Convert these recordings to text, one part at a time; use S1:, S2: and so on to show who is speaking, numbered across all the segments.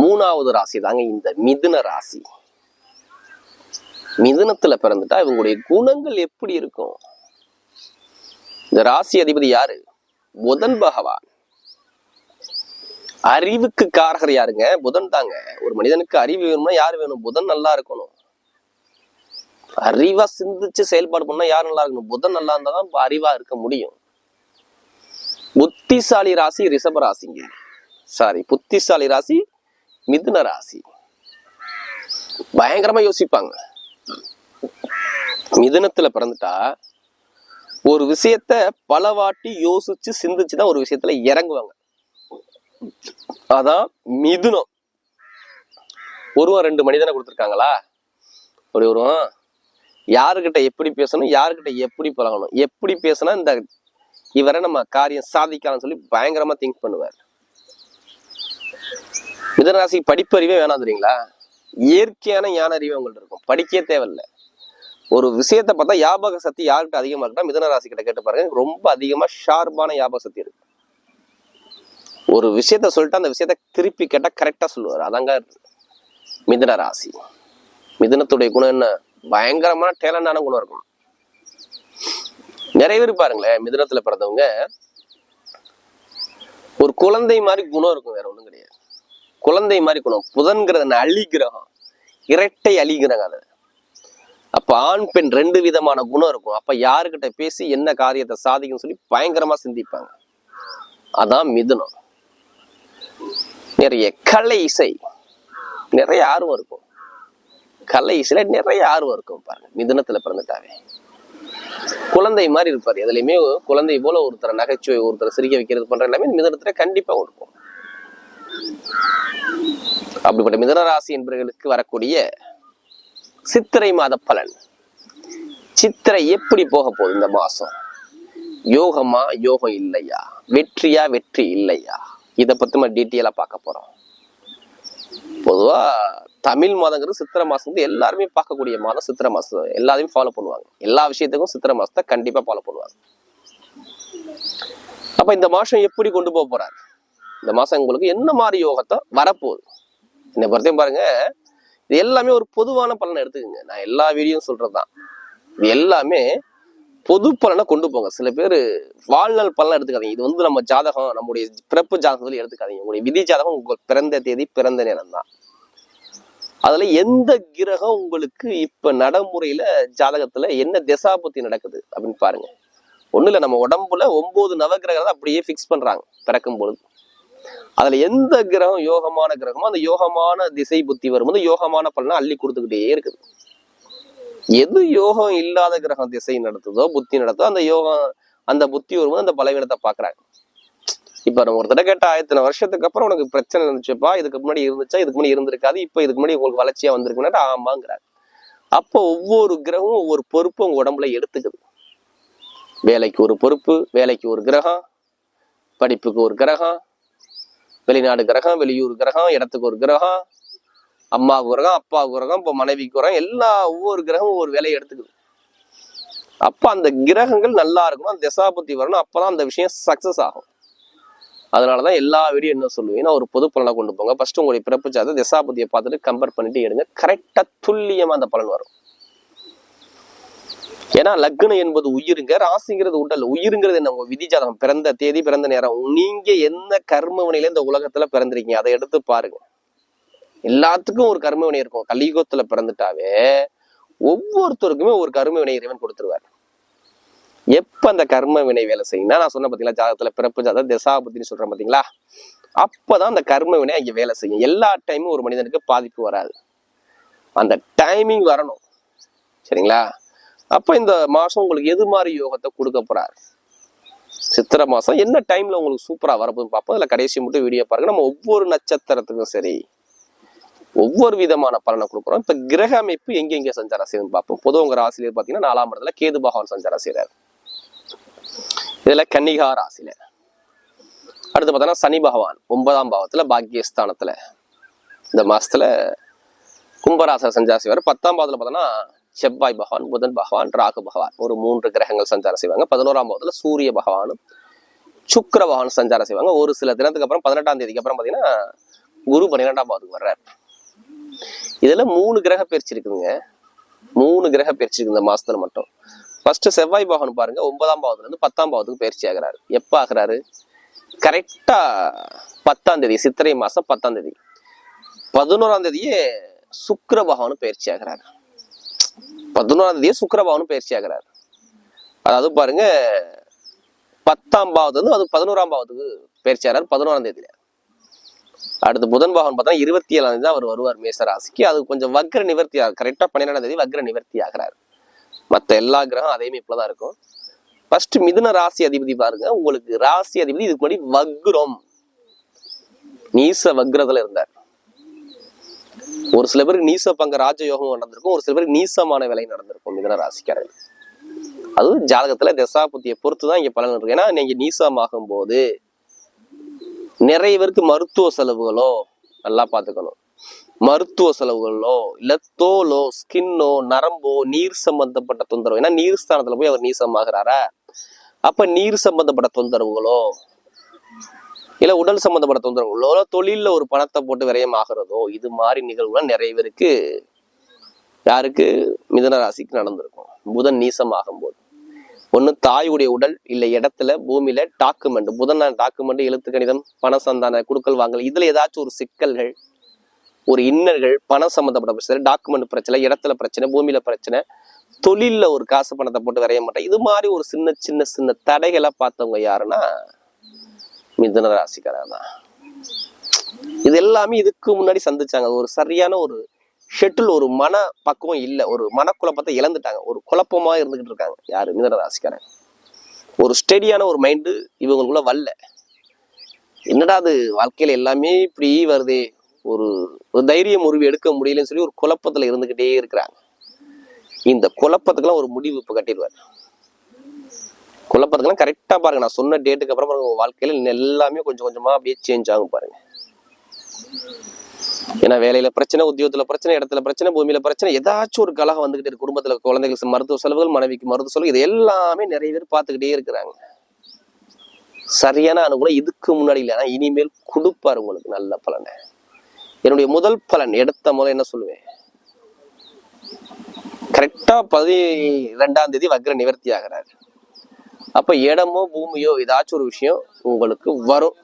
S1: மூணாவது ராசி தாங்க இந்த மிதுன ராசி. மிதுனத்துல பிறந்துட்டா இவங்களுடைய குணங்கள் எப்படி இருக்கும்? இந்த ராசி அதிபதி யாரு? புதன் பகவான். அறிவுக்கு காரகர் யாருங்க? புதன் தாங்க. ஒரு மனிதனுக்கு அறிவு வேணும்னா யாரு வேணும்? புதன் நல்லா இருக்கணும். அறிவா சிந்திச்சு செயல்பாடு பண்ணா யார் நல்லா இருக்கணும்? புதன் நல்லா இருந்தா தான் அறிவா இருக்க முடியும். புத்திசாலி ராசி ரிஷப ராசிங்க. சாரி புத்திசாலி ராசி மிதுன ராசி. பயங்கரமா யோசிப்பாங்க. மிதுனத்துல பிறந்துட்டா ஒரு விஷயத்த பல வாட்டி யோசிச்சு சிந்திச்சுதான் ஒரு விஷயத்துல இறங்குவாங்க. அதான் மிதுனம். ஒருவன் ரெண்டு மனிதனை கொடுத்துருக்காங்களா? ஒரு ஒருவன் யாருக்கிட்ட எப்படி பேசணும் யாருக்கிட்ட எப்படி பழகணும் எப்படி பேசினா இந்த இவரை நம்ம காரியம் சாதிக்கலாம்னு சொல்லி பயங்கரமா திங்க் பண்ணுவார். மிதனராசி படிப்பறிவே வேணாம் இயற்கையான ஞான அறிவு உங்கள்ட்ட இருக்கும். படிக்கவே தேவையில்லை. ஒரு விஷயத்தை பார்த்தா யாபக சக்தி யார்கிட்ட அதிகமா இருக்குன்னா மிதனராசி கிட்ட கேட்டு பாருங்க. ரொம்ப அதிகமா ஷார்ப்பான யாபக சக்தி இருக்கு. ஒரு விஷயத்த சொல்லிட்டு அந்த விஷயத்த திருப்பி கேட்டா கரெக்டா சொல்லுவார். அதாங்க மிதன ராசி மிதனத்துடைய குணம் என்ன? பயங்கரமான டேலண்டான குணம் இருக்கும் நிறைய பேர் பாருங்களேன் மிதனத்தில் பிறந்தவங்க ஒரு குழந்தை மாதிரி குணம் இருக்கும் வேற ஒன்றும் கிடையாது. குழந்தை மாதிரி குணம். புதன்கிறது என்ன? கிரகம். இரட்டை அலி கிரகம் அது. அப்ப ஆண் பெண் ரெண்டு விதமான குணம் இருக்கும். அப்ப யாருக்கிட்ட பேசி என்ன காரியத்தை சாதிக்கும் சொல்லி பயங்கரமா சிந்திப்பாங்க. அதான் மிதுனம். நிறைய கலை இசை. நிறைய ஆர்வம் இருக்கும். கலை இசையில நிறைய ஆர்வம் இருக்கும் பாருங்க. மிதுனத்துல பிறந்துட்டாவே. குழந்தை மாதிரி இருப்பாரு. எதுலையுமே குழந்தை போல ஒருத்தரை நகைச்சுவை ஒருத்தரை சிரிக்க வைக்கிறது பண்ற எல்லாமே மிதனத்துல கண்டிப்பா இருக்கும். அப்படிப்பட்ட மிதனராசி என்பவர்களுக்கு வரக்கூடிய சித்திரை மாத பலன். சித்திரை எப்படி போக போகுது இந்த மாசம்? யோகமா யோகம் இல்லையா? வெற்றியா வெற்றி இல்லையா? இதை பத்தி நம்ம டீட்டெயிலா பார்க்க போறோம். பொதுவா தமிழ் மாதங்கிறது சித்திரை மாசம் வந்து எல்லாருமே பார்க்கக்கூடிய மாதம் சித்திரை மாசம். எல்லாத்தையும் ஃபாலோ பண்ணுவாங்க. எல்லா விஷயத்துக்கும் சித்திரை மாசத்தை கண்டிப்பா ஃபாலோ பண்ணுவாங்க. அப்ப இந்த மாசம் எப்படி கொண்டு போக போறாரு? இந்த மாதம் உங்களுக்கு என்ன மாதிரி யோகத்தை வரப்போகுது. என்னை பொறுத்தையும் பாருங்க இது எல்லாமே ஒரு பொதுவான பலனை எடுத்துக்கோங்க. நான் எல்லா வீடியோவும் சொல்றதுதான். இது எல்லாமே பொது பலனை கொண்டு போங்க. சில பேர் வாழ்நாள் பலனை எடுத்துக்காதீங்க. இது வந்து நம்ம ஜாதகம் நம்முடைய பிறப்பு ஜாதகத்துல எடுத்துக்காதீங்க. உங்களுடைய விதி ஜாதகம் உங்கள் பிறந்த தேதி பிறந்த நேரம் தான் அதுல எந்த கிரகம் உங்களுக்கு இப்ப நடைமுறையில ஜாதகத்துல என்ன திசாபுத்தி நடக்குது அப்படின்னு பாருங்க. ஒண்ணு இல்ல நம்ம உடம்புல ஒன்பது நவகிரகத்தை அப்படியே ஃபிக்ஸ் பண்றாங்க. பிறக்கும் பொழுது. அதுல எந்த கிரகம் யோகமான கிரகமோ அந்த யோகமான திசை புத்தி வரும்போது யோகமான பலனை அள்ளி கொடுத்துக்கிட்டே இருக்குது. எது யோகம் இல்லாத கிரகம் திசை நடத்துதோ புத்தி நடத்தோ அந்த யோகம் அந்த புத்தி வரும்போது அந்த பலவீனத்தை பாக்குறாங்க இப்ப நம்ம ஒருத்தர கேட்டா இத்தனை வருஷத்துக்கு அப்புறம் உனக்கு பிரச்சனை இருந்துச்சுப்பா இதுக்கு முன்னாடி இருந்துச்சா இதுக்கு முன்னாடி இருந்திருக்காது இப்ப இதுக்கு முன்னாடி உங்களுக்கு வளர்ச்சியா வந்திருக்குன்னா ஆமாங்கிறாங்க. அப்போ ஒவ்வொரு கிரகமும் ஒவ்வொரு பொறுப்பும் உங்க உடம்புல எடுத்துக்குது. வேலைக்கு ஒரு பொறுப்பு வேலைக்கு ஒரு கிரகம் படிப்புக்கு ஒரு கிரகம் வெளிநாடு கிரகம் வெளியூர் கிரகம் இடத்துக்கு ஒரு கிரகம் அம்மாவுக்கு கிரகம் அப்பாவுக்கு கிரகம் இப்போ மனைவிக்கு கிரகம் எல்லா ஒவ்வொரு கிரகமும் ஒவ்வொரு வேலையை எடுத்துக்குது. அப்ப அந்த கிரகங்கள் நல்லா இருக்கணும் அந்த திசாபுத்தி வரணும் அப்பதான் அந்த விஷயம் சக்சஸ் ஆகும். அதனாலதான் எல்லா வீடியோ என்ன சொல்லுவீங்கன்னா ஒரு பொது பலனை கொண்டு போங்க. ஃபர்ஸ்ட் உங்களுடைய பிறப்பு ஜாதகம் திசாபுத்தியை பார்த்துட்டு கம்பேர் பண்ணிட்டு எடுங்க. கரெக்டா துல்லியமா அந்த பலன் வரும். ஏன்னா லக்னம் என்பது உயிருங்க ராசிங்கிறது உடல். உயிருங்கிறது என்ன? உங்க விதி பிறந்த தேதி பிறந்த நேரம். நீங்க என்ன கர்மவனையில இந்த உலகத்துல பிறந்திருக்கீங்க? அதை எடுத்து பாருங்க. எல்லாத்துக்கும் ஒரு கர்ம வினை இருக்கும். கலியுகத்துல பிறந்துட்டாவே ஒவ்வொருத்தருக்குமே ஒரு கர்மவினை இறைவன் கொடுத்துருவாரு. எப்ப அந்த கர்ம வினை வேலை செய்யும்னா நான் சொன்ன பாத்தீங்களா ஜாதகத்துல பிறப்பு ஜாதகம் திசாபுத்தின்னு சொல்றேன் பாத்தீங்களா? அப்பதான் அந்த கர்ம வினை அங்க வேலை செய்யும். எல்லா டைமும் ஒரு மனிதனுக்கு பாதிப்பு வராது. அந்த டைமிங் வரணும். சரிங்களா? அப்ப இந்த மாசம் உங்களுக்கு எது மாதிரி யோகத்தை கொடுக்க போறாரு? சித்திரை மாசம். என்ன டைம்ல உங்களுக்கு சூப்பரா வரப்போகுதுன்னு பார்ப்போம். அதில் கடைசி மட்டும் வீடியோ பாருங்க. நம்ம ஒவ்வொரு நட்சத்திரத்துக்கும் சரி ஒவ்வொரு விதமான பலனை கொடுக்குறோம். இப்ப கிரக அமைப்பு எங்க எங்க சஞ்சாரம் செய்யுதுன்னு பார்ப்போம். பொதுவாக உங்க ராசியில பாத்தீங்கன்னா நாலாம் இடத்துல கேது பகவான் சஞ்சாரம் செய்யறாரு இதுல கன்னிகா ராசியில. அடுத்து பார்த்தோன்னா சனி பகவான் ஒன்பதாம் பாவத்துல பாக்கியஸ்தானத்துல. இந்த மாசத்துல கும்பராச சஞ்சாரம் செய்வார். பத்தாம் பாவத்துல பார்த்தோன்னா செவ்வாய் பகவான் புதன் பகவான் ராகு பகவான் ஒரு மூன்று கிரகங்கள் சஞ்சாரம் செய்வாங்க. பதினோராம் பாவத்துல சூரிய பகவானும் சுக்கர பகவான் சஞ்சாரம் செய்வாங்க. ஒரு சில தினத்துக்கு அப்புறம் பதினெட்டாம் தேதிக்கு அப்புறம் பாத்தீங்கன்னா குரு பன்னிரெண்டாம் பாவத்துக்கு வர்றார். இதுல மூணு கிரக பயிற்சி இருக்குதுங்க. மூணு கிரக பயிற்சி இருக்கு இந்த மாசத்துல மட்டும். ஃபர்ஸ்ட் செவ்வாய் பகவான் பாருங்க ஒன்பதாம் பாவத்துல இருந்து பத்தாம் பாவத்துக்கு பயிற்சி ஆகிறாரு. எப்ப ஆகுறாரு? கரெக்டா பத்தாம் தேதி சித்திரை மாசம் பத்தாம் தேதி. பதினோராம் தேதியே சுக்கர பகவானும் பயிற்சி ஆகிறாரு. பதினோராம் தேதியே சுக்கிர பயிற்சி ஆகிறார். அதாவது பாருங்க பத்தாம் பாவத்துல இருந்து அது பதினோராம் பாவத்துக்கு பயிற்சி ஆகிறார் பதினோராம் தேதியில. அடுத்து புதன் பாவன் பார்த்தா இருபத்தி ஏழாம் தேதி அவர் வருவார் மேச ராசிக்கு. அது கொஞ்சம் வக்ர நிவர்த்தி ஆகும் கரெக்டாக பன்னிரெண்டாம் தேதி வக்ர நிவர்த்தி ஆகிறாரு. மத்த எல்லா கிரகம் அதேமே இப்படிதான் தான் இருக்கும். ஃபர்ஸ்ட் மிதுன ராசி அதிபதி பாருங்க உங்களுக்கு ராசி அதிபதி இதுக்கு முன்னாடி வக்ரம். நீச வக்ரத்துல இருந்தார். ஒரு சில பேருக்கு நீச பங்க ராஜயோகம் நடந்திருக்கும் ஒரு சில பேருக்கு நீசமான விலை நடந்திருக்கும் மிதன ராசிக்காரர்கள். அது ஜாதகத்துல தசாபுத்தியை பொறுத்து தான் இங்க பலன் இருக்கு. ஏன்னா நீங்க நீசமாகும் போது நிறைய பேருக்கு மருத்துவ செலவுகளோ நல்லா பார்த்துக்கணும். மருத்துவ செலவுகளோ இல்ல தோலோ ஸ்கின்னோ நரம்போ நீர் சம்பந்தப்பட்ட தொந்தரவு. ஏன்னா நீர் ஸ்தானத்துல போய் அவர் நீசமாகிறாரா? அப்ப நீர் சம்பந்தப்பட்ட தொந்தரவுகளோ இல்ல உடல் சம்மந்தப்பட்ட தொந்தரவுகளோ தொழிலில் ஒரு பணத்தை போட்டு விரயம் ஆகிறதோ இது மாதிரி நிகழ்வுலாம் நிறைய பேருக்கு யாருக்கு? மிதன ராசிக்கு நடந்திருக்கும். புதன் நீசமாகும் போது ஒண்ணு தாயுடைய உடல் இல்ல இடத்துல பூமியில டாக்குமெண்ட் புதன் டாக்குமெண்ட் எழுத்து கணிதம் பண சந்தான குடுக்கல் வாங்கல் இதுல ஏதாச்சும் ஒரு சிக்கல்கள் ஒரு இன்னல்கள் பணம் சம்மந்தப்பட்ட பிரச்சனை டாக்குமெண்ட் பிரச்சனை இடத்துல பிரச்சனை பூமியில பிரச்சனை தொழிலில் ஒரு காசு பணத்தை போட்டு வரைய மாட்டேன் இது மாதிரி ஒரு சின்ன சின்ன சின்ன தடைகளை பார்த்தவங்க யாருன்னா மிதன ராசிக்காரர் தான் இது எல்லாமே இதுக்கு முன்னாடி சந்திச்சாங்க. ஒரு சரியான ஒரு ஷெட்டில் ஒரு மன பக்குவம் இல்லை. ஒரு மனக்குழப்பத்தை இழந்துட்டாங்க. ஒரு குழப்பமா இருந்துகிட்டு இருக்காங்க. யாரு? மிதன ராசிக்காரன் ஒரு ஸ்டெடியான ஒரு மைண்டு இவங்களுக்குள்ள வரல. என்னடா அது? வாழ்க்கையில எல்லாமே இப்படி வருதே. ஒரு ஒரு தைரிய முறிவு எடுக்க முடியலன்னு சொல்லி ஒரு குழப்பத்துல இருந்துகிட்டே இருக்கிறாங்க. இந்த குழப்பத்துக்கெல்லாம் ஒரு முடிவு இப்போ கட்டிடுவார். குழப்பத்துக்கெல்லாம் கரெக்டா பாருங்க. நான் சொன்ன டேட்டுக்கு அப்புறம் உங்கள் உங்க வாழ்க்கையில எல்லாமே கொஞ்சம் கொஞ்சமா அப்படியே சேஞ்ச் ஆகும் பாருங்க. ஏன்னா வேலையில பிரச்சனை உத்தியோகத்துல பிரச்சனை இடத்துல பிரச்சனை பூமியில பிரச்சனை ஏதாச்சும் ஒரு கலகம் வந்துகிட்டு இருக்கு. குடும்பத்துல குழந்தைகளுக்கு மருத்துவ செலவுகள் மனைவிக்கு மருத்துவ செலவு இது எல்லாமே நிறைய பேர் பார்த்துக்கிட்டே இருக்கிறாங்க. சரியான அனுகூலம் இதுக்கு முன்னாடி இல்லை. ஆனா இனிமேல் கொடுப்பாரு உங்களுக்கு நல்ல பலனை. என்னுடைய முதல் பலன் எடுத்த முதல் என்ன சொல்லுவேன்? கரெக்டா பதி ரெண்டாம் தேதி வக்ர நிவர்த்தி ஆகிறாரு. அப்ப இடமோ பூமியோ ஏதாச்சும் ஒரு விஷயம் உங்களுக்கு வரும்.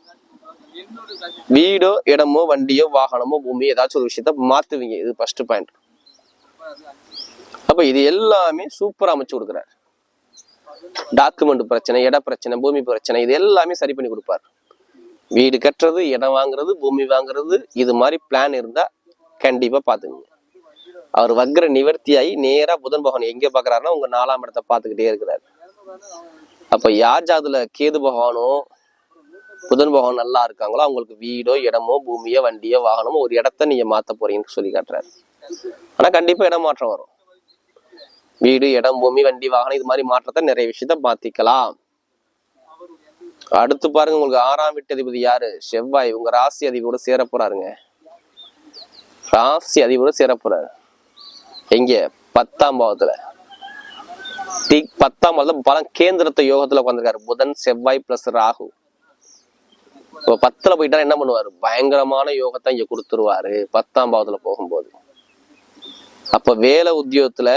S1: வீடோ இடமோ வண்டியோ வாகனமோ பூமியோ ஏதாச்சும் ஒரு விஷயத்த மாத்துவீங்க. இது ஃபர்ஸ்ட் பாயிண்ட் அப்ப இது எல்லாமே சூப்பரா அமைச்சு கொடுக்குறாரு. டாக்குமெண்ட் பிரச்சனை இட பிரச்சனை பூமி பிரச்சனை இது எல்லாமே சரி பண்ணி கொடுப்பாரு. வீடு கட்டுறது இடம் வாங்குறது பூமி வாங்குறது இது மாதிரி பிளான் இருந்தா கண்டிப்பா பாத்துங்க அவர் வக்ர நிவர்த்தியாகி நேரா புதன் பகவான் எங்க பாக்குறாருன்னா உங்க நாலாம் இடத்தை பார்த்துக்கிட்டே இருக்கிறாரு. அப்ப யார் ஜாதுல கேது பகவானோ புதன் பகவான் நல்லா இருக்காங்களோ அவங்களுக்கு வீடோ இடமோ பூமியோ வண்டியோ வாகனமோ ஒரு இடத்த நீங்க மாத்த போறீங்கன்னு சொல்லி காட்டுறாரு. ஆனா கண்டிப்பா இடம் மாற்றம் வரும். வீடு இடம் பூமி வண்டி வாகனம் இது மாதிரி மாற்றத்தை நிறைய விஷயத்த மாத்திக்கலாம். அடுத்து பாருங்க உங்களுக்கு ஆறாம் வீட்டு அதிபதி யாரு? செவ்வாய். உங்க ராசி அதிபதியோட சேர போறாருங்க. ராசி அதிபதியோட சேர போறாரு. எங்க? பத்தாம் பாவத்துல. தி பத்தாம் வருடம் பலம் கேந்திரத்தை யோகத்துல உட்காந்துருக்காரு புதன் செவ்வாய் பிளஸ் ராகு. இப்போ பத்துல போயிட்டா என்ன பண்ணுவாரு? பயங்கரமான யோகத்தை இங்க கொடுத்துருவாரு பத்தாம் பாவத்துல போகும்போது. அப்ப வேலை உத்தியோகத்துல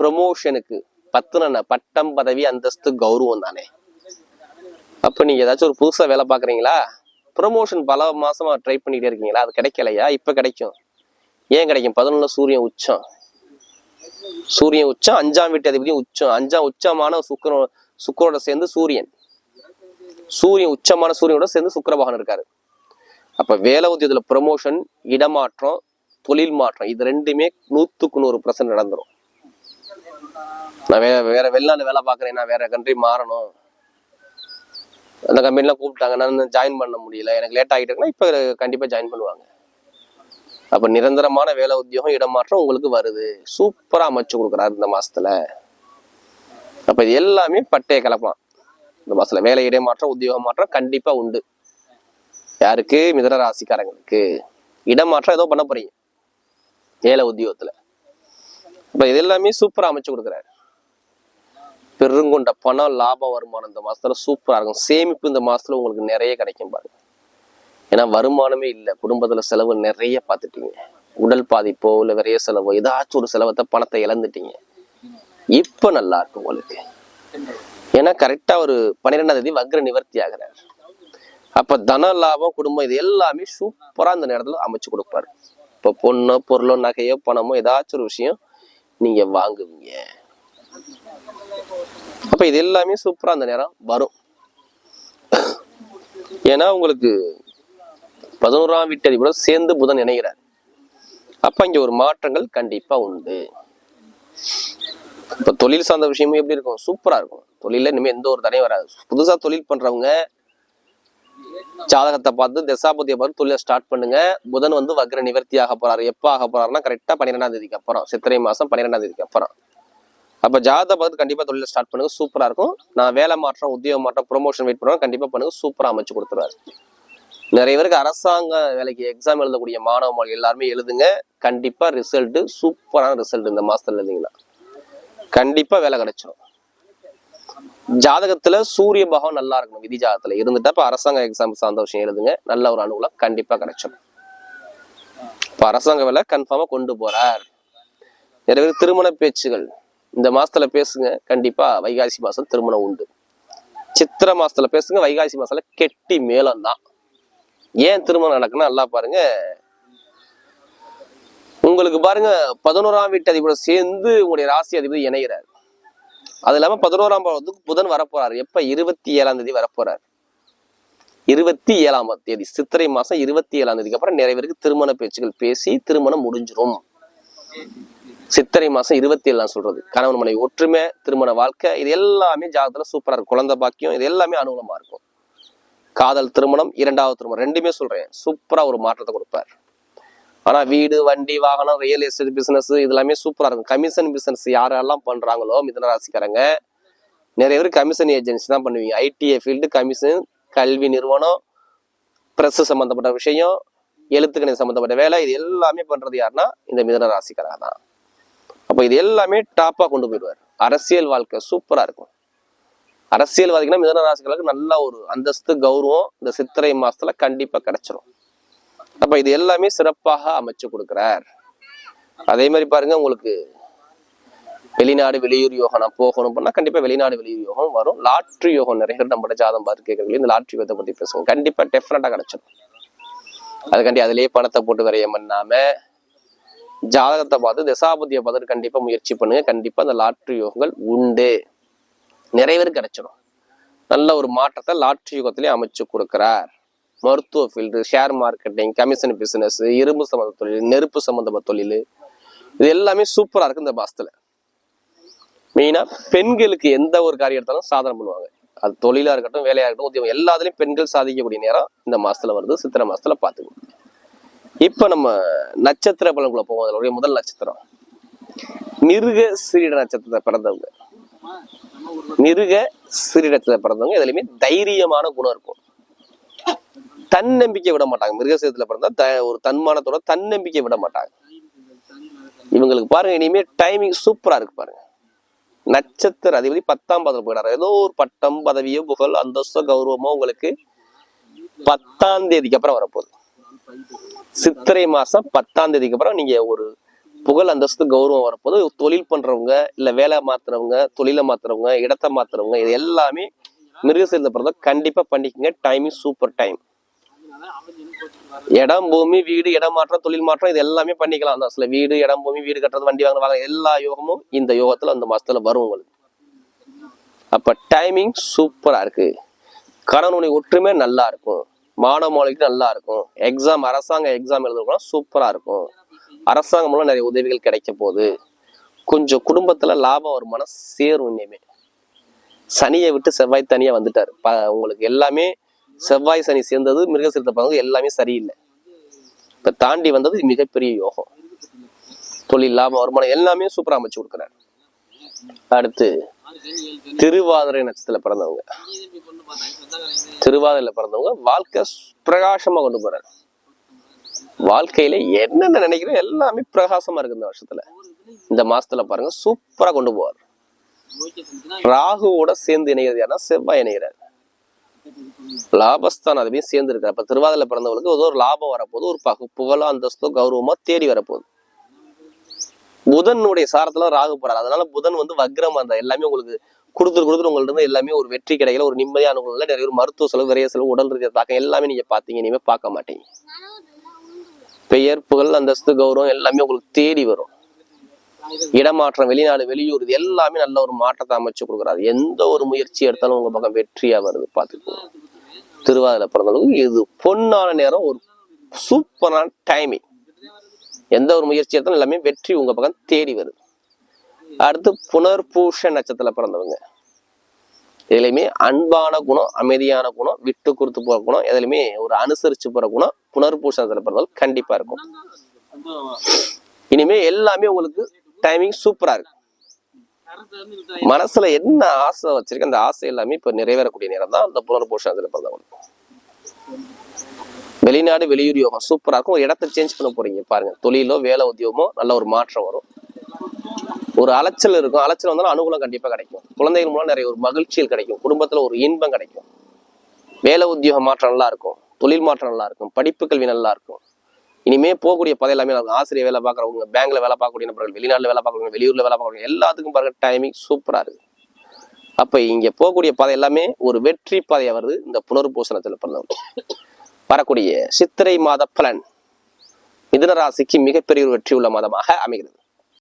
S1: ப்ரொமோஷனுக்கு பத்துன பட்டம் பதவி அந்தஸ்து கௌரவம் தானே. அப்ப நீங்க ஏதாச்சும் ஒரு புதுசா வேலை பாக்குறீங்களா? ப்ரொமோஷன் பல மாசமா ட்ரை பண்ணிட்டே இருக்கீங்களா? அது கிடைக்கலையா? இப்ப கிடைக்கும். ஏன் கிடைக்கும்? பதினொன்னு சூரியன் உச்சம். சூரியன் உச்சம் அஞ்சாம் வீட்டு அதிபதியும் உச்சம். அஞ்சாம் உச்சமான சுக்கரோ சுக்கரோட சேர்ந்து சூரியன். சூரியன் உச்சமான சூரியனோட சேர்ந்து சுக்கரபகவான் இருக்காரு. அப்ப வேலை உத்தியத்துல ப்ரமோஷன் இடமாற்றம் தொழில் மாற்றம் இது ரெண்டுமே நூத்துக்கு நூறு பர்சன்ட் நடந்துடும் நான் வேற வேற வெளிநாடு வேலை பார்க்கறேன் நான் வேற கண்ட்ரி மாறணும். அந்த கம்பெனிலாம் கூப்பிட்டாங்க நான் ஜாயின் பண்ண முடியல. எனக்கு லேட் ஆகிட்டுனா இப்போ கண்டிப்பா ஜாயின் பண்ணுவாங்க. அப்ப நிரந்தரமான வேலை உத்தியோகம் இடமாற்றம் உங்களுக்கு வருது. சூப்பரா அமைச்சு கொடுக்குறாரு இந்த மாசத்துல. அப்ப இது எல்லாமே பட்டைய கலப்பான் இந்த மாசத்துல வேலை இடமாற்றம் உத்தியோக மாற்றம் கண்டிப்பா உண்டு. யாருக்கு? மிதன ராசிக்காரங்களுக்கு. இடமாற்றம் ஏதோ பண்ண போறீங்க. வேலை உத்தியோகத்துல. இப்ப இது எல்லாமே சூப்பரா அமைச்சு கொடுக்குறாரு. பெருங்கொண்ட பணம் லாபம் வருமானம் இந்த மாசத்துல சூப்பரா இருக்கும். சேமிப்பு இந்த மாசத்துல உங்களுக்கு நிறைய கிடைக்கும் பாருங்க. ஏன்னா வருமானமே இல்லை. குடும்பத்தில் செலவு நிறைய பார்த்துட்டீங்க. உடல் பாதிப்போ இல்லை விரைய செலவோ ஏதாச்சும் ஒரு செலவத்தை பணத்தை இழந்துட்டீங்க. இப்போ நல்லா இருக்கும் உங்களுக்கு. ஏன்னா கரெக்டாக ஒரு பன்னிரெண்டாம் தேதி வக்ர நிவர்த்தி ஆகிறார். அப்போ தன லாபம் குடும்பம் இது எல்லாமே சூப்பராக அந்த நேரத்தில் அமைச்சு கொடுப்பாரு. இப்போ பொண்ணோ பொருளோ நகையோ பணமோ ஏதாச்சும் ஒரு விஷயம் நீங்கள் வாங்குவீங்க. அப்போ இது எல்லாமே சூப்பராக அந்த நேரம் வரும். ஏன்னா உங்களுக்கு பதினோராம் வீட்டு அதிபரோட சேர்ந்து புதன் இணைகிறார். அப்ப இங்க ஒரு மாற்றங்கள் கண்டிப்பா உண்டு. இப்ப தொழில் சார்ந்த விஷயமும் எப்படி இருக்கும்? சூப்பரா இருக்கும். தொழில இனிமே எந்த ஒரு தடையும் வராது. புதுசா தொழில் பண்றவங்க ஜாதகத்தை பார்த்து தசாபதியை பார்த்து தொழிலை ஸ்டார்ட் பண்ணுங்க. புதன் வந்து வக்ர நிவர்த்தி ஆக போறாரு. எப்ப ஆக போறாருன்னா கரெக்டா பன்னிரெண்டாம் தேதிக்கு அப்புறம் சித்திரை மாசம் பன்னிரெண்டாம் தேதிக்கு அப்புறம். அப்ப ஜாதகத்தை பார்த்து கண்டிப்பா தொழிலை ஸ்டார்ட் பண்ணுங்க. சூப்பரா இருக்கும். நான் வேலை மாற்றம் உத்தியோக மாற்றம் ப்ரொமோஷன் வெயிட் பண்ணுவேன். கண்டிப்பா பண்ணுங்க. சூப்பரா அமைச்சு கொடுத்துருவாரு. நிறைய பேருக்கு அரசாங்க வேலைக்கு எக்ஸாம் எழுதக்கூடிய மாணவ மாணவர்கள் எல்லாருமே எழுதுங்க. கண்டிப்பா ரிசல்ட் சூப்பரான ரிசல்ட் இந்த மாசத்துல எழுதிங்கன்னா கண்டிப்பா வேலை கிடைச்சிடும் ஜாதகத்துல சூரிய பகவான் நல்லா இருக்கணும் விதி ஜாதகத்துல. இருந்துட்டா இப்ப அரசாங்க எக்ஸாம் சார்ந்த விஷயம் எழுதுங்க. நல்ல ஒரு அனுகூலம் கண்டிப்பா கிடைச்சிடும் இப்ப அரசாங்க வேலை கன்ஃபார்மா கொண்டு போறார். நிறைய பேர் திருமண பேச்சுகள். இந்த மாசத்துல பேசுங்க கண்டிப்பா வைகாசி மாசம் திருமணம் உண்டு. சித்திரை மாசத்துல பேசுங்க வைகாசி மாசத்துல கெட்டி மேலம் தான் ஏன் திருமணம் நடக்குன்னா நல்லா பாருங்க உங்களுக்கு பாருங்க பதினோராம் வீட்டு அதிபரோட சேர்ந்து உங்களுடைய ராசி அதிபதி இணைகிறார். அது இல்லாம பதினோராம் பாவத்துக்கு புதன் வரப்போறாரு. எப்ப? இருபத்தி ஏழாம் தேதி வரப்போறாரு. இருபத்தி ஏழாம் தேதி சித்திரை மாசம் இருபத்தி ஏழாம் தேதிக்கு அப்புறம் நிறைய பேருக்கு திருமண பேச்சுகள் பேசி திருமணம் முடிஞ்சிரும். சித்திரை மாசம் இருபத்தி ஏழாம் சொல்றது. கணவன் மனைவி ஒற்றுமை திருமண வாழ்க்கை இது எல்லாமே ஜாதகத்துல சூப்பரா இருக்கும். குழந்தை பாக்கியம் இது எல்லாமே அனுகூலமா இருக்கும். காதல் திருமணம் இரண்டாவது திருமணம் ரெண்டுமே சொல்றேன். சூப்பரா ஒரு மாற்றத்தை கொடுப்பார். ஆனா வீடு வண்டி வாகனம் ரியல் எஸ்டேட் பிசினஸ் இது எல்லாமே சூப்பரா இருக்கும். கமிஷன் பிசினஸ் யாரெல்லாம் பண்றாங்களோ மிதன ராசிக்காரங்க நிறைய பேர் கமிஷன் ஏஜென்சி தான் பண்ணுவீங்க. ஐடிஐ ஃபீல்டு கமிஷன் கல்வி நிறுவனம் பிரஸ் சம்பந்தப்பட்ட விஷயம் எழுத்துக்கணி சம்பந்தப்பட்ட வேலை இது எல்லாமே பண்றது யாருன்னா இந்த மிதன ராசிக்காரங்க தான். அப்போ இது எல்லாமே டாப்பாக கொண்டு போயிடுவார். அரசியல் வாழ்க்கை சூப்பராக இருக்கும். அரசியல்வாதிகள் மிதன ராசிகளுக்கு நல்ல ஒரு அந்தஸ்து கௌரவம் இந்த சித்திரை மாசத்துல கண்டிப்பா கிடைச்சிரும். அப்ப இது எல்லாமே சிறப்பாக அமைச்சு கொடுக்கிறார். அதே மாதிரி பாருங்க உங்களுக்கு வெளிநாடு வெளியூர் யோகம் நான் போகணும் பண்ணா கண்டிப்பா வெளிநாடு வெளியூர் யோகம் வரும். லாட்ரி யோகம் நிறைய பேர் நம்மளோட ஜாதம் பார்த்து கேட்கறீங்க இந்த லாட்ரி யோகத்தை பத்தி பேசுவோம். கண்டிப்பா டெஃபினட்டா கிடைச்சிடும் அதுக்காண்டி அதுலயே பணத்தை போட்டு விரையம் பண்ணாம ஜாதகத்தை பார்த்து திசாபதியை பார்த்துட்டு கண்டிப்பா முயற்சி பண்ணுங்க. கண்டிப்பா அந்த லாட்ரி யோகங்கள் உண்டு. நிறைவேறு கிடைச்சிடும் நல்ல ஒரு மாற்றத்தை லாட்ரி யுகத்திலே அமைச்சு கொடுக்கிறார். மருத்துவ field share marketing commission business இரும்பு சம்மந்த தொழில் நெருப்பு சம்பந்தப்பட்ட தொழில். இது எல்லாமே சூப்பரா இருக்கு இந்த மாசத்துல. மெயினா பெண்களுக்கு எந்த ஒரு காரியம் எடுத்தாலும் சாதனை பண்ணுவாங்க. அது தொழிலா இருக்கட்டும் வேலையா இருக்கட்டும் உத்தியோகம் எல்லாத்துலயும் பெண்கள் சாதிக்கக்கூடிய நேரம் இந்த மாசத்துல வருது சித்திரை மாசத்துல பார்த்துக்கணும். இப்ப நம்ம நட்சத்திர பலன்குள்ள போவோம். அதனுடைய முதல் நட்சத்திரம். மிருக சிறிட நட்சத்திரத்தை பிறந்தவங்க. மிருக சிறிடத்துல பிறந்தவங்க எதுலையுமே தைரியமான குணம் இருக்கும். தன்னம்பிக்கை விட மாட்டாங்க. மிருகசீரத்துல பிறந்தா த- ஒரு தன்மானத்தோட தன்னம்பிக்கை விட மாட்டாங்க. இவங்களுக்கு பாருங்க இனிமே டைமிங் சூப்பரா இருக்கு பாருங்க. நட்சத்திர அதிபதி பத்தாம் பதவி போயிடாரு ஏதோ ஒரு பட்டம் பதவியோ புகழ் அந்தஸ்தோ கௌரவமோ உங்களுக்கு பத்தாம் தேதிக்கு அப்புறம் வரப்போகுது. சித்திரை மாசம் பத்தாம் தேதிக்கு அப்புறம் நீங்க ஒரு புகழ் அந்தஸ்து கௌரவம் வரப்போது தொழில் பண்றவங்க இல்ல வேலை மாத்துறவங்க தொழிலை மாத்துறவங்க இடத்தை மாத்துறவங்க இது எல்லாமே மிருகசீரத்தை பிறந்த கண்டிப்பா பண்ணிக்கங்க. டைமிங் சூப்பர் டைம் இடம் பூமி வீடு இடம் மாற்றம் தொழில் மாற்றம் இது எல்லாமே பண்ணிக்கலாம் தான். சில வீடு இடம் பூமி வீடு கட்டுறது வண்டி வாங்க வாங்க எல்லா யோகமும் இந்த யோகத்துல அந்த மாசத்துல வரும் உங்களுக்கு. அப்ப டைமிங் சூப்பரா இருக்கு. கணவனுடைய ஒற்றுமை நல்லா இருக்கும். மாணவ மாணவிக்கு நல்லா இருக்கும். எக்ஸாம் அரசாங்க எக்ஸாம் எழுதுறவங்க சூப்பரா இருக்கும். அரசாங்கம் மூலம் நிறைய உதவிகள் கிடைக்க போகுது கொஞ்சம் குடும்பத்துல லாபம் வருமானம் சேரும் இனிமே. சனியை விட்டு செவ்வாய் தனியா வந்துட்டாரு. ப- உங்களுக்கு எல்லாமே செவ்வாய் சனி சேர்ந்தது மிருகசீரத்தை பார்க்க எல்லாமே சரியில்லை. இப்ப தாண்டி வந்தது மிகப்பெரிய யோகம். தொழில் லாபம் வருமானம் எல்லாமே சூப்பரா அமைச்சு கொடுக்குறாரு. அடுத்து திருவாதிரை நட்சத்திரத்துல பிறந்தவங்க. திருவாதிரையில பிறந்தவங்க வாழ்க்கை பிரகாசமா கொண்டு போறாரு. வாழ்க்கையில என்னென்ன நினைக்கிறோம் எல்லாமே பிரகாசமா இருக்கு இந்த வருஷத்துல. இந்த மாசத்துல பாருங்க சூப்பரா கொண்டு போவார். ராகுவோட சேர்ந்து இணைகிறது யாருன்னா செவ்வாய் இணைகிறார் லாபஸ்தான் அதுவே சேர்ந்து இருக்காரு. அப்ப திருவாதிரை பிறந்தவங்களுக்கு ஏதோ ஒரு லாபம் வரப்போகுது ஒரு பகு புகழோ அந்தஸ்தோ கௌரவமோ தேடி வரப்போகுது. புதனுடைய சாரத்துல ராகு போறாரு. அதனால புதன் வந்து வக்ரமா இருந்தா எல்லாமே உங்களுக்கு கொடுத்துட்டு கொடுத்துட்டு உங்கள்ட்ட இருந்து எல்லாமே ஒரு வெற்றி கிடைக்கல ஒரு நிம்மதியான உள்ள நிறைய ஒரு மருத்துவ செலவு விரைய செலவு உடல் ரீதியாக தாக்கம் எல்லாமே நீங்க பாத்தீங்க. இனிமே பார்க்க மாட்டீங்க. பெயர் புகழ் அந்தஸ்து கௌரவம் எல்லாமே உங்களுக்கு தேடி வரும். இடமாற்றம் வெளிநாடு வெளியூர் இது எல்லாமே நல்ல ஒரு மாற்றத்தை அமைச்சு கொடுக்குறாரு. எந்த ஒரு முயற்சி எடுத்தாலும் உங்க பக்கம் வெற்றியா வருது பாத்துக்கோங்க திருவாதிரை பிறந்தளவுக்கு இது பொன்னான நேரம் ஒரு சூப்பரான டைமிங் எந்த ஒரு முயற்சி எடுத்தாலும் எல்லாமே வெற்றி உங்க பக்கம் தேடி வருது. அடுத்து புனர்பூஷ நட்சத்திரத்துல பிறந்தவங்க. இதுலையுமே அன்பான குணம் அமைதியான குணம் விட்டு கொடுத்து போற குணம் எதுலையுமே ஒரு அனுசரிச்சு போற குணம் புனர்பூஷ பிறந்தால் கண்டிப்பா இருக்கும். இனிமே எல்லாமே உங்களுக்கு டைமிங் சூப்பரா இருக்கு மனசுல என்ன ஆசை வச்சிருக்க அந்த ஆசை எல்லாமே இப்ப நிறைவேறக்கூடிய நேரம் தான் அந்த புனர்பூஷணத்துல பிறந்தவங்களுக்கு வெளிநாடு வெளியூர் யோகம் சூப்பரா இருக்கும். ஒரு இடத்த சேஞ்ச் பண்ண போறீங்க பாருங்க. தொழிலோ வேலை உத்தியோகமோ நல்ல ஒரு மாற்றம் வரும். ஒரு அலைச்சல் இருக்கும். அலைச்சல் வந்தாலும் அனுகூலம் கண்டிப்பாக கிடைக்கும். குழந்தைகள் மூலம் நிறைய ஒரு மகிழ்ச்சிகள் கிடைக்கும். குடும்பத்தில் ஒரு இன்பம் கிடைக்கும். வேலை உத்தியோக மாற்றம் நல்லா இருக்கும். தொழில் மாற்றம் நல்லா இருக்கும். படிப்பு கல்வி நல்லா இருக்கும். இனிமே போகக்கூடிய பதவி எல்லாமே நல்லா இருக்கும். ஆசிரியர் வேலை பார்க்குறவங்க பேங்க்ல வேலை பார்க்கக்கூடிய நபர்கள் வெளிநாட்டில் வேலை பார்க்கக்கூடிய வெளியூர்ல வேலை பார்க்கக்கூடிய எல்லாத்துக்கும் பாருங்க டைமிங் சூப்பராக இருக்கு. அப்போ இங்கே போகக்கூடிய பாதை எல்லாமே ஒரு வெற்றி பாதையா வருது. இந்த புனர்பூசணத்துல பிறந்தவங்க வரக்கூடிய சித்திரை மாத பலன். மிதன ராசிக்கு மிகப்பெரிய ஒரு வெற்றி உள்ள மாதமாக அமைகிறது.